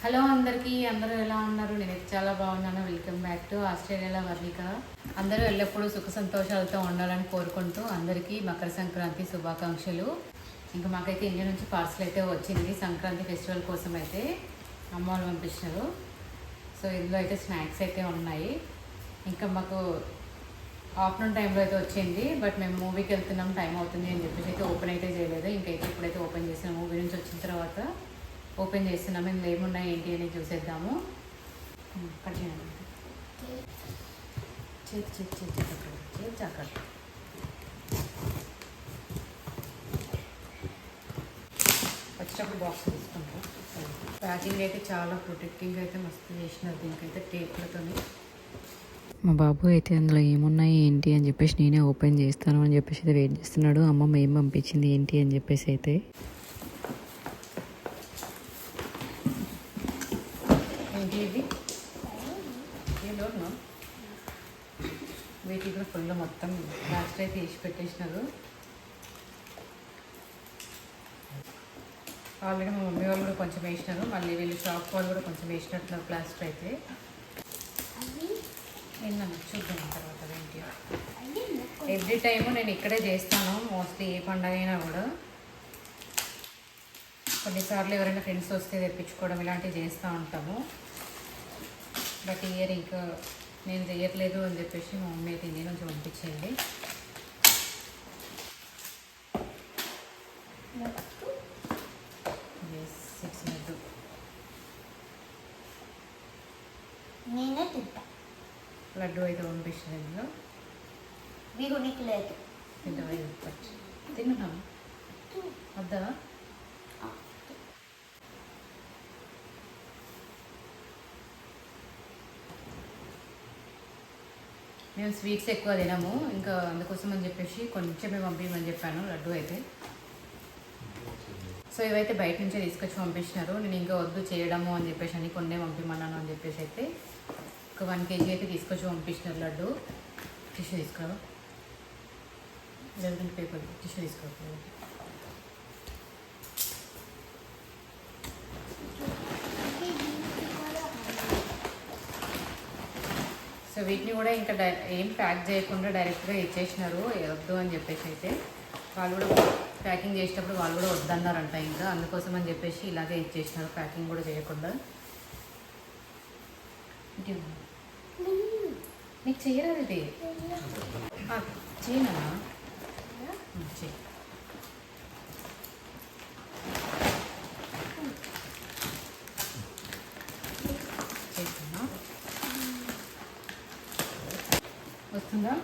Hello అందరికీ అందరూ ఎలా ఉన్నారు? నేను చాలా బాగున్నాను. వెల్కమ్ బ్యాక్ టు ఆస్ట్రేలియాలో వర్ణిక. అందరూ ఎల్లప్పుడూ సుఖ సంతోషాలతో ఉండాలని కోరుకుంటూ అందరికీ మకర సంక్రాంతి శుభాకాంక్షలు. ఇంకా మాకైతే ఇండియా నుంచి పార్సల్ అయితే వచ్చింది. సంక్రాంతి ఫెస్టివల్ కోసం అయితే అమ్మ వాళ్ళు పంపించినారు. సో ఇందులో అయితే స్నాక్స్ అయితే ఉన్నాయి. ఇంకా మాకు ఆఫ్టర్నూన్ టైంలో అయితే వచ్చింది. బట్ మేము మూవీకి వెళ్తున్నాం. టైం అవుతుంది అని చెప్పేసి అయితే ఓపెన్ అయితే చేయలేదు. ఇంకా ఇప్పుడైతే ఓపెన్ చేసిన మూవీ నుంచి వచ్చిన తర్వాత ఓపెన్ చేస్తున్నాము ఇందులో ఏమున్నాయి ఏంటి అని చూసేద్దాము. కట్ చేయండి. చేతి చేతి చేతి అక్కడ చేతి అక్కడ వచ్చేటప్పుడు బాక్స్ తీసుకుంటాం. ప్యాకింగ్ అయితే చాలా ప్రొటెక్టింగ్ అయితే మస్తు చేసినారు దీనికైతే టేప్లతోని. మా బాబు అయితే అందులో ఏమున్నాయి ఏంటి అని చెప్పేసి నేనే ఓపెన్ చేస్తాను అని చెప్పేసి అయితే వెయిట్ చేస్తున్నాడు. అమ్మమ్మ ఏం పంపించింది ఏంటి అని చెప్పేసి అయితే ఏంటి ఇది? ఏ వీటికి కూడా ఫుల్ మొత్తం ప్లాస్టర్ అయితే వేసి పెట్టేసినారు. ఆల్రెడీ మా మమ్మీ వాళ్ళు కూడా కొంచెం వేసినారు. మళ్ళీ వీళ్ళు షాప్ వాళ్ళు కూడా కొంచెం వేసినట్టున్నారు ప్లాస్టర్ అయితే. ఏందన్నా చూద్దాం తర్వాత ఏంటి. ఎవ్రీ టైము నేను ఇక్కడే చేస్తాను. మోస్ట్లీ ఏ పండగ అయినా కూడా. కొన్నిసార్లు ఎవరైనా ఫ్రెండ్స్ వస్తే తెప్పించుకోవడం ఇలాంటివి చేస్తూ ఉంటాము. బట్ ఇయర్ ఇంకా నేను చేయట్లేదు అని చెప్పేసి మా మమ్మీ అయితే ఇండియా నుంచి పంపించింది. సిక్స్ లడ్డు నేనే తింటా. లడ్డు అయితే పంపించింది ఇందులో. మీకు నీకు లేదు. తింటావా చెప్పచ్చు. తిన్నాం మేము స్వీట్స్ ఎక్కువ తినము. ఇంకా అందుకోసం అని చెప్పేసి కొంచెమే పంపించమని చెప్పాను లడ్డు అయితే. సో ఇవైతే బయట నుంచే తీసుకొచ్చి పంపించినారు. నేను ఇంకా వద్దు చేయడము అని చెప్పేసి అని కొన్నే పంపిమన్నాను అని చెప్పేసి అయితే. ఒక వన్ కేజీ అయితే తీసుకొచ్చి పంపించినారు లడ్డు. టిష్యూ తీసుకురావు లేదంటే పేపర్ టిష్యూ తీసుకోవాలి సో వీటిని కూడా ఇంకా ఏం ప్యాక్ చేయకుండా డైరెక్ట్గా ఇచ్చేసినారు. వద్దు అని చెప్పేసి అయితే వాళ్ళు కూడా ప్యాకింగ్ చేసేటప్పుడు వాళ్ళు కూడా వద్దన్నారంట ఇంకా. అందుకోసం అని చెప్పేసి ఇలాగే ఇచ్చేసినారు. ప్యాకింగ్ కూడా చేయకుండా. నీకు చేయరాదు ఇది? చేయనా? ఉమ్, వస్తుందా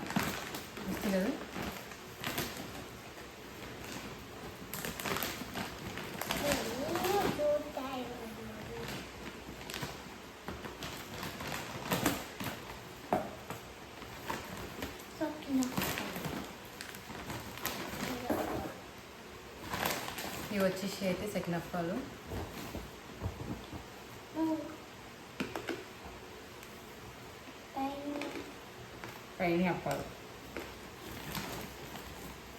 వస్తుంది ఇవి వచ్చేసి అయితే సెకండ్ అప్పాలు పైన అప్పాలు.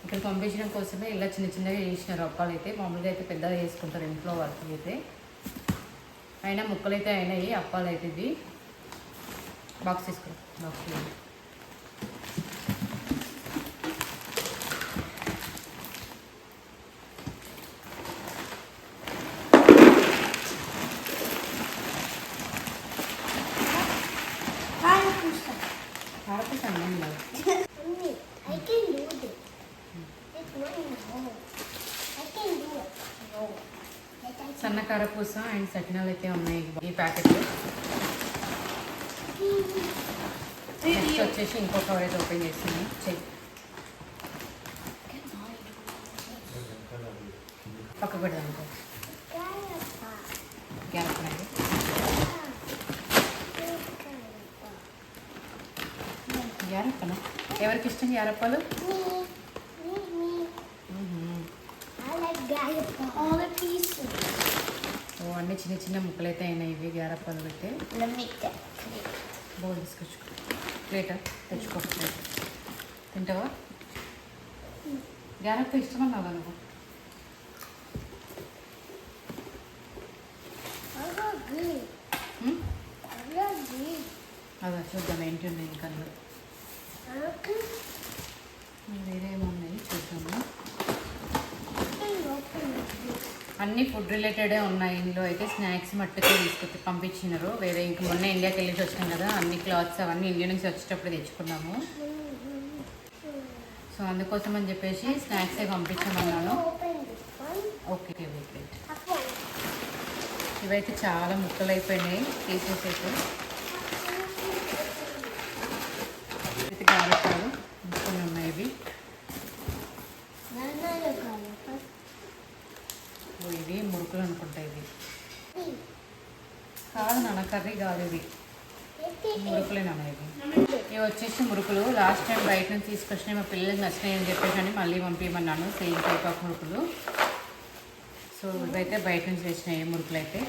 ఇక్కడ పంపించడం కోసమే ఇలా చిన్న చిన్నగా చేసినారు అప్పాలు అయితే మామూలుగా అయితే పెద్దగా చేసుకుంటారు ఇంట్లో వరకు అయితే. అయినా ముక్కలు అయితే అయినాయి అప్పాలు అయితే ఇది. బాక్స్ తీసుకురా. బాక్స్ కారపూస అండ్ సకినాలు అయితే ఉన్నాయి ఈ ప్యాకెట్లో. నెక్స్ట్ వచ్చేసి ఇంకో కవర్ అయితే ఓపెన్ చేస్తుంది చెయ్యి. పక్క పెడదాం గ్యాప్ అనేది గ్యారప్పనా? ఎవరికి ఇష్టం గ్యారప్పలు? అన్ని చిన్న చిన్న ముక్కలు అయితే అయినా ఇవి గార పనులు అయితే బోల్ తీసుకొచ్చుకో. ప్లేటర్ తెచ్చుకో. ప్లేట్ తింటావా గారప్ప ఇష్టమన్నావా నువ్వు? అదా చూద్దాం ఏంటి ఉన్నాయి ఇంకా వేరేమో ఉన్నాయి చూద్దాము. అన్ని ఫుడ్ రిలేటెడే ఉన్నాయి. ఇందులో అయితే స్నాక్స్ మట్టుకే తీసుకొచ్చి పంపించినారు. వేరే ఇంక మొన్న ఇండియాకి వెళ్ళేసి వచ్చాం కదా అన్ని క్లాత్స్ అవన్నీ ఇండియా నుంచి వచ్చేటప్పుడు తెచ్చుకున్నాము. సో అందుకోసం అని చెప్పేసి స్నాక్సే పంపించామన్నాను. ఓకే ఇవైతే చాలా ముక్కలు అయిపోయినాయి తీసేసేసి అయితే అయితే కారకాలు కొన్ని ఉన్నాయి ఇవి నాన్నలు కావాలి ఓ, ఇవి మురుకులు అనుకుంటా ఇది. కాదు నాన్న కర్రీ కాదు ఇది. మురుకులే నాన్న ఇవి ఇవి వచ్చేసి మురుకులు. లాస్ట్ టైం బయట నుంచి తీసుకొచ్చినాయి మా పిల్లలకి నచ్చినాయి అని చెప్పేసి అని మళ్ళీ పంపించమన్నాను సేమ్ టైప్ ఆఫ్ మురుకులు. సో ఇవైతే బయట నుంచి తెచ్చినాయి మురుకులు అయితే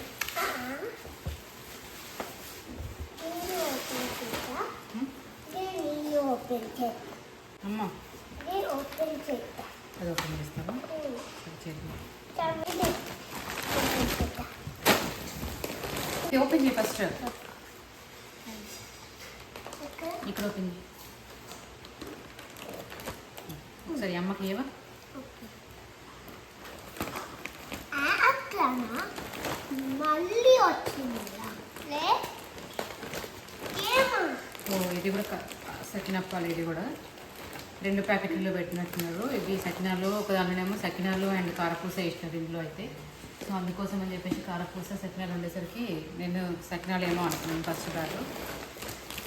అమ్మ అది ఓపెన్ చేస్తాను చేద్దాం తమ్ముడు ఓపెన్ చేస్తా ఓకే ఓపెన్ చేయి ఫస్ట్ ఇక్కడ ఓపెన్ చేయి. సరే అమ్మకి ఏవా మళ్ళీ ఓ ఇది కూడా క- సకినప్పాలు ఇది కూడా. రెండు ప్యాకెట్లు పెట్టినట్టున్నారు. ఇవి సకినాలు ఒక ఏమో సకినాలు అండ్ కారపూస వేసినారు ఇందులో అయితే. సో అందుకోసం అని చెప్పేసి కారపూస సకినాలు ఉండేసరికి నేను సకినాలు ఏమో అనుకున్నాను ఫస్ట్ కాదు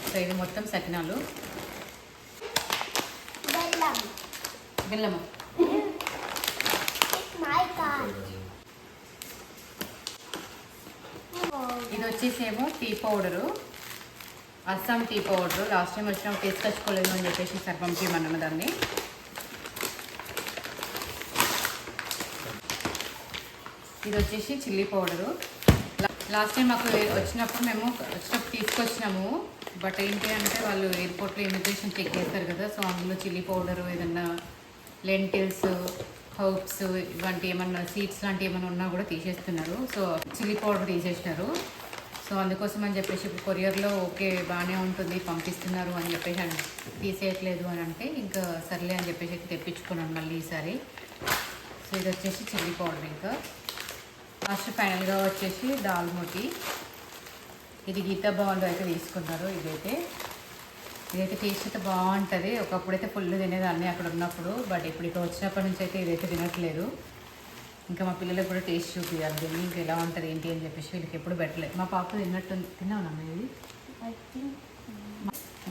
సో ఇది మొత్తం సకినాలు. బెల్లం బెల్లము. ఇది వచ్చేసి ఏమో tea powder. Assam tea powder. Last time వచ్చినప్పుడు తీసుకొచ్చుకోలేదు అని చెప్పేసి సార్ పంపించమన్నాను దాన్ని. ఇది వచ్చేసి చిల్లీ పౌడరు. లాస్ట్ టైం మాకు వచ్చినప్పుడు మేము వచ్చినప్పుడు తీసుకొచ్చినాము. బట్ ఏంటి అంటే వాళ్ళు ఎయిర్పోర్ట్లో ఇమిగ్రేషన్ చెక్ చేస్తారు కదా సో అందులో చిల్లీ పౌడరు ఏదన్నా లెంటిల్స్ హౌప్స్ ఇలాంటి ఏమన్నా సీడ్స్ లాంటివి ఏమైనా ఉన్నా కూడా తీసేస్తున్నారు. సో చిల్లీ పౌడర్ తీసేసినారు సో అందుకోసం అని చెప్పేసి ఇప్పుడు కొరియర్లో ఓకే బాగానే ఉంటుంది పంపిస్తున్నారు అని చెప్పేసి అని తీసేయట్లేదు అని అంటే ఇంకా సర్లే అని చెప్పేసి తెప్పించుకున్నాను మళ్ళీ ఈసారి. సో ఇది వచ్చేసి చిల్లీ పౌడర్ ఇంకా. లాస్ట్ ఫైనల్గా వచ్చేసి దాల్ మొటి. ఇది గీతా భవన్లో అయితే తీసుకున్నారు ఇదైతే. ఇదైతే టేస్ట్ అయితే బాగుంటుంది. ఒకప్పుడైతే ఫుల్ తినేదాన్ని అక్కడ ఉన్నప్పుడు బట్ ఇప్పుడు ఇక్కడ వచ్చినప్పటి నుంచి అయితే ఇదైతే తినట్లేదు. ఇంకా మా పిల్లలకు కూడా టేస్ట్ చూపించాలి దీన్ని ఇంకా ఎలా ఉంటుంది ఏంటి అని చెప్పేసి వీళ్ళకి ఎప్పుడు పెట్టలేదు మా పాప తిన్నట్టు తిన్నావు ఇది?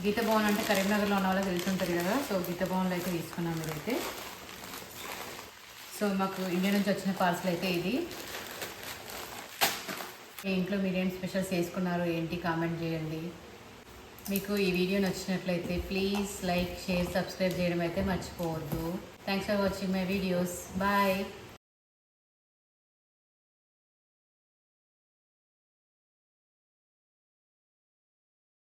గీత భవన్ అంటే కరీంనగర్లో ఉన్న వాళ్ళకి తెలిసి ఉంటుంది కదా. సో గీత భవన్లో అయితే తీసుకున్నాం ఇదైతే. సో మాకు ఇండియా నుంచి వచ్చిన పార్సల్ అయితే ఇది. మీ ఇంట్లో మీరేం స్పెషల్స్ చేసుకున్నారు ఏంటి కామెంట్ చేయండి. మీకు ఈ వీడియో నచ్చినట్లయితే ప్లీజ్ లైక్ షేర్ సబ్స్క్రైబ్ చేయడం అయితే మర్చిపోవద్దు. Thanks for watching my videos bye